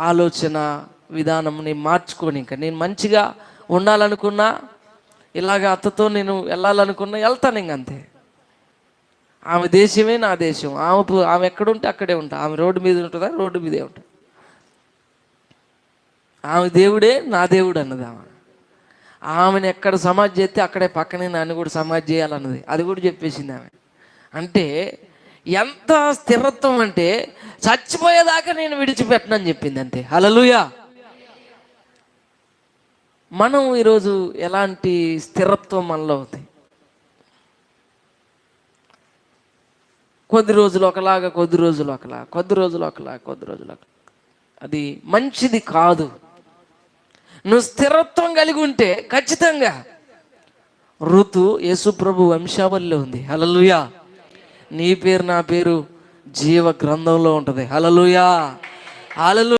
ఆలోచన విధానంని మార్చుకొని ఇంకా నేను మంచిగా ఉండాలనుకున్నా ఇలాగ అత్తతో నేను వెళ్ళాలనుకున్నా వెళ్తాను ఇంక అంతే. ఆమె దేశమే నా దేశం. ఆమె ఆమె ఎక్కడుంటే అక్కడే ఉంటా. ఆమె రోడ్డు మీద ఉంటుందా? రోడ్డు మీదే ఉంటుంది ఆమె దేవుడే నా దేవుడు అన్నది ఆమె. ఆమెను ఎక్కడ సమాజ్ చేస్తే అక్కడే పక్కనే నన్ను కూడా సమాజ్ చేయాలన్నది. అది కూడా చెప్పేసింది ఆమె. అంటే ఎంత స్థిరత్వం అంటే చచ్చిపోయేదాకా నేను విడిచిపెట్టనని చెప్పింది అంతే హలలుయా మనం ఈరోజు ఎలాంటి స్థిరత్వం మనలో అవుతాయి? కొద్ది రోజులు ఒకలాగా కొద్ది రోజులు ఒకలా కొద్ది రోజులు ఒకలా కొద్ది రోజులు ఒకలా. అది మంచిది కాదు. నువ్వు స్థిరత్వం కలిగి ఉంటే ఖచ్చితంగా ఋతు యేసుప్రభు వంశావళిలో ఉంది. హలలుయా నీ పేరు నా పేరు జీవ గ్రంథంలో ఉంటుంది. హలలుయా హలలు